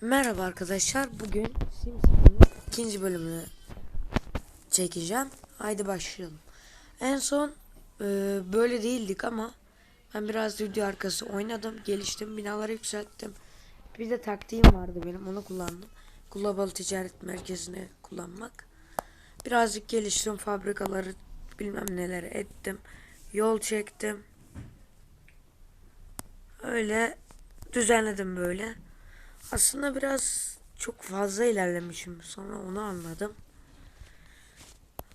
Merhaba arkadaşlar. Bugün SimCity'nin ikinci bölümünü çekeceğim. Haydi başlayalım. En son e, böyle değildik ama ben biraz video arkası oynadım, geliştim, binaları yükselttim. Bir de taktiğim vardı benim, onu kullandım. Global Ticaret Merkezi'ni kullanmak. Birazcık geliştim, fabrikaları bilmem neler ettim. Yol çektim. Öyle düzenledim böyle. Aslında biraz çok fazla ilerlemişim. Sonra onu anladım.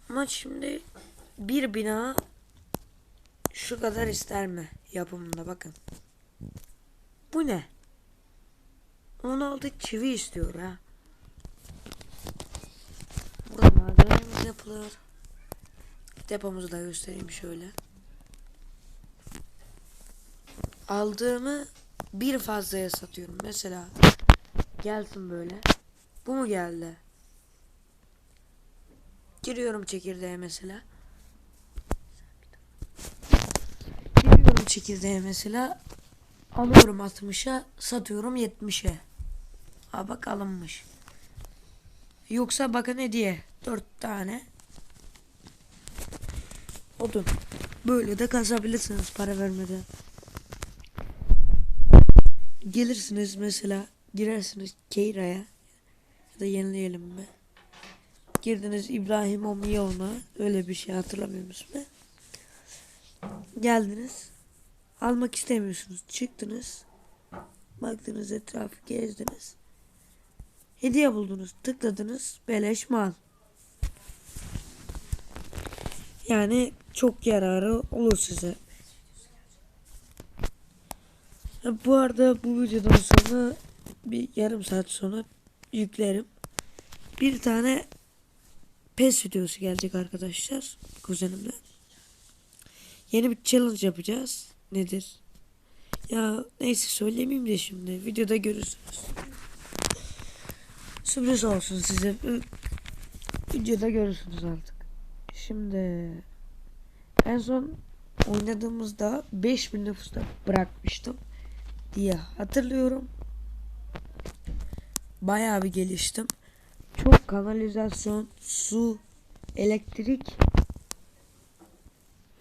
Ama şimdi bir bina şu kadar ister mi yapımında bakın. Bu ne? 16 çivi istiyor ha. Burada malzememiz yapılıyor. Depomuzu da göstereyim şöyle. Aldığımı bir fazlaya satıyorum. Mesela gelsin böyle. Bu mu geldi? Giriyorum çekirdeğe mesela. Giriyorum çekirdeğe mesela. Alıyorum 60'a, satıyorum 70'e. Ha bak alınmış. Yoksa bakın hediye. 4 tane. Odun. Böyle de kasabilirsiniz para vermeden. Gelirsiniz mesela girersiniz Keyra'ya ya da yenileyelim mi? Girdiniz İbrahim Omiyon'a öyle bir şey hatırlamıyor musunuz? Geldiniz almak istemiyorsunuz çıktınız baktınız etrafı gezdiniz hediye buldunuz tıkladınız beleş mal yani çok yararı olur size. Bu arada bu videodan sonra bir yarım saat sonra yüklerim. Bir tane PES videosu gelecek arkadaşlar kuzenimle. Yeni bir challenge yapacağız. Nedir? Ya neyse söylemeyeyim de şimdi. Videoda görürsünüz. Sürpriz olsun size. Videoda görürsünüz artık. Şimdi en son oynadığımızda 5000 nüfusta bırakmıştım diye hatırlıyorum. Bayağı bir geliştim. Çok kanalizasyon, su, elektrik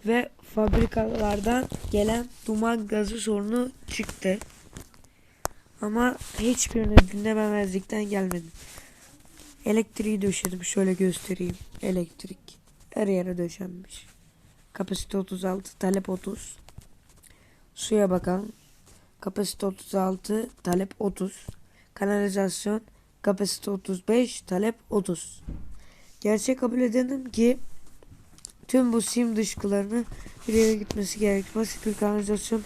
ve fabrikalardan gelen duman gazı sorunu çıktı. Ama hiçbirini dinlememezlikten gelmedi. Elektriği döşedim. Şöyle göstereyim. Elektrik. Her yere döşenmiş. Kapasite 36, talep 30. Suya bakalım. Kapasite 36, talep 30. Kanalizasyon kapasite 35, talep 30. Gerçek kabul edelim ki tüm bu sim dışkılarını bir yere gitmesi gerek. Basit bir kanalizasyon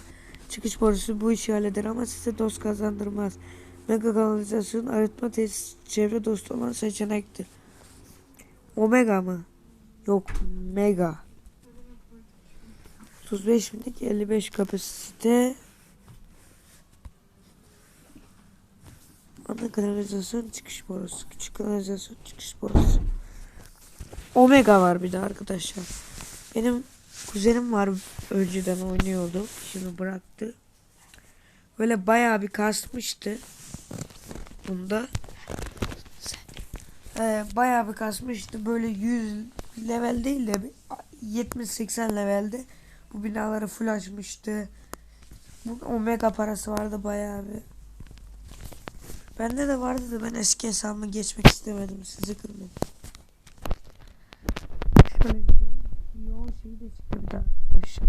çıkış borusu bu işi halleder ama size dost kazandırmaz. Mega kanalizasyon arıtma tesis çevre dostu olan seçenektir. Omega mı? Yok mega. 35 binlik 55 kapasite Ana kanalizasyon çıkış borusu. Küçük kanalizasyon çıkış borusu. Omega var bir de arkadaşlar. Benim kuzenim var önceden oynuyordu. Şimdi bıraktı. Böyle bayağı bir kasmıştı. Bunda. Ee, bayağı bir kasmıştı. Böyle 100 level değil de 70-80 levelde bu binaları full açmıştı. Bu omega parası vardı bayağı bir. Bende de vardı da ben eski hesabıma geçmek istemedim. Sizi kırmadım. Şöyle yol, yol şeyi de çıktı bir daha arkadaşlar.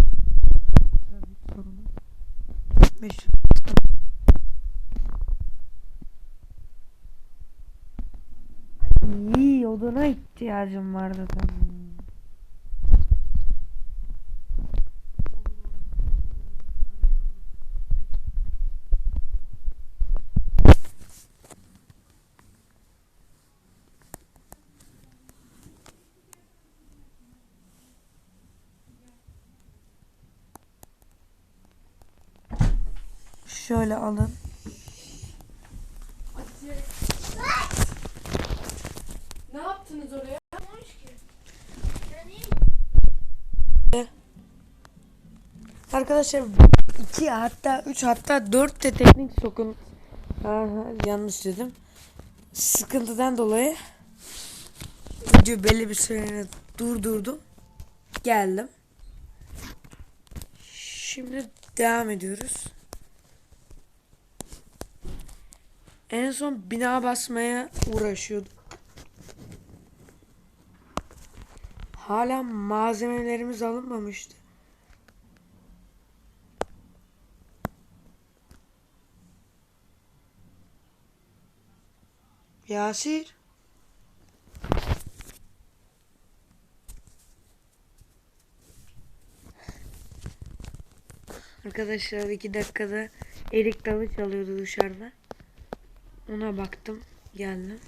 Trafik sorunu. Meşhur. İyi odana ihtiyacım vardı tam. Şöyle alın. Ne yaptınız oraya? Arkadaşlar 2 hatta 3 hatta 4 de teknik sokun Aha, yanlış dedim. Sıkıntıdan dolayı video belli bir süreliğine durdurdum. Geldim. Şimdi devam ediyoruz. En son bina basmaya uğraşıyorduk. Hala malzemelerimiz alınmamıştı. Yasir. Arkadaşlar iki dakikada erik dalı çalıyordu dışarıda. Ona baktım. Geldim.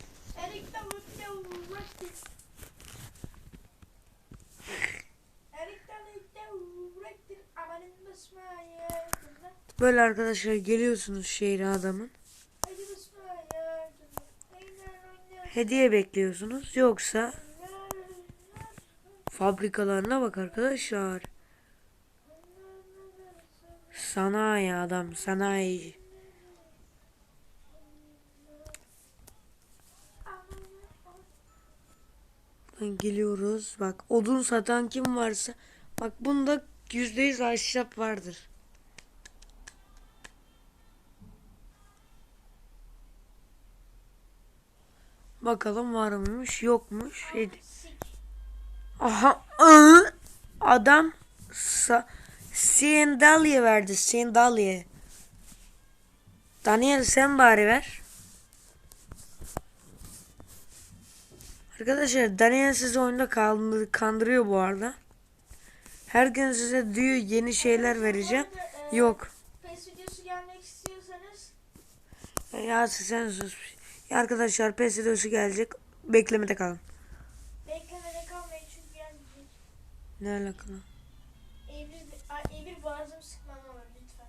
Böyle arkadaşlar geliyorsunuz şehre adamın. Hediye bekliyorsunuz. Yoksa fabrikalarına bak arkadaşlar. Sanayi adam. Sanayi. Geliyoruz. Bak odun satan kim varsa. Bak bunda yüzde yüz ahşap vardır. Bakalım var mıymış yokmuş. Hadi. Aha ıı, adam sa sandalye verdi sandalye. Daniel sen bari ver. Arkadaşlar Daniel sizi oyunda kandı- kandırıyor bu arada. Her gün size diyor yeni şeyler vereceğim. Yok. PES videosu gelmek istiyorsanız Ya sen sus. Ya arkadaşlar PES videosu gelecek. Beklemede kalın. beklemede kalmayın çünkü gelmeyecek. Ne alakalı? Emir, Emir boğazım sıkmam ama lütfen.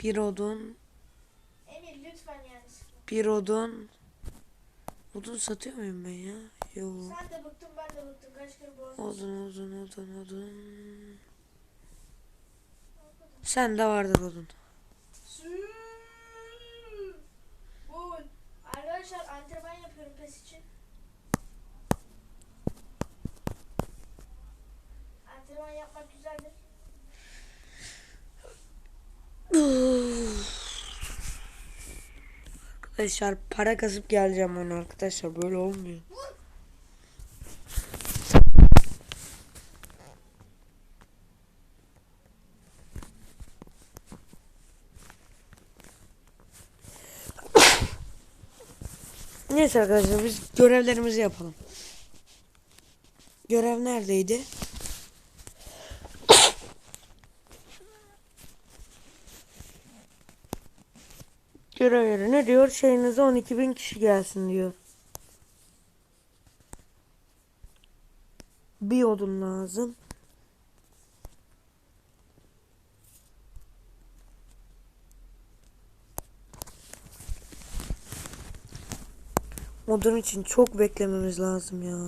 Bir odun, Emir lütfen yani sıkma. bir odun. Odun satıyor muyum ben ya? Yok. Sen de bıktın ben de bıktım. Kaç kere boğazım Odun, odun, odun, odun. Sende vardır odun. Süüü. Bu arkadaşlar antrenman yapıyorum pes için. Antrenman yapmak güzeldir. Arkadaşlar para kasıp geleceğim onu arkadaşlar böyle olmuyor. Neyse arkadaşlar biz görevlerimizi yapalım. Görev neredeydi? Görev yeri ne diyor? Şeyinize 12.000 kişi gelsin diyor. Bir odun lazım. Odun için çok beklememiz lazım ya.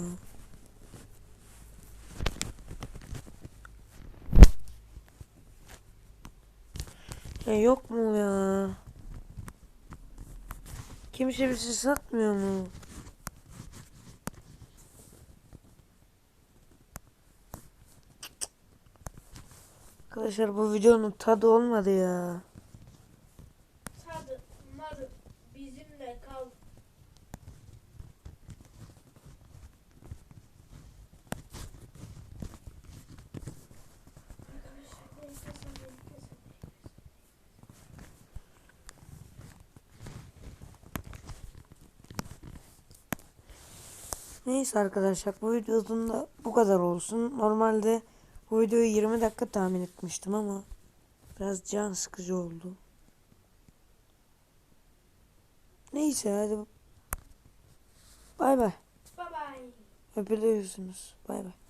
Ya yok mu ya? Kimse bizi satmıyor mu? Arkadaşlar bu videonun tadı olmadı ya. Neyse arkadaşlar bu videonun da bu kadar olsun. Normalde bu videoyu 20 dakika tahmin etmiştim ama biraz can sıkıcı oldu. Neyse hadi. Bay bay. Bye bye. Öpülüyorsunuz. Bay bay.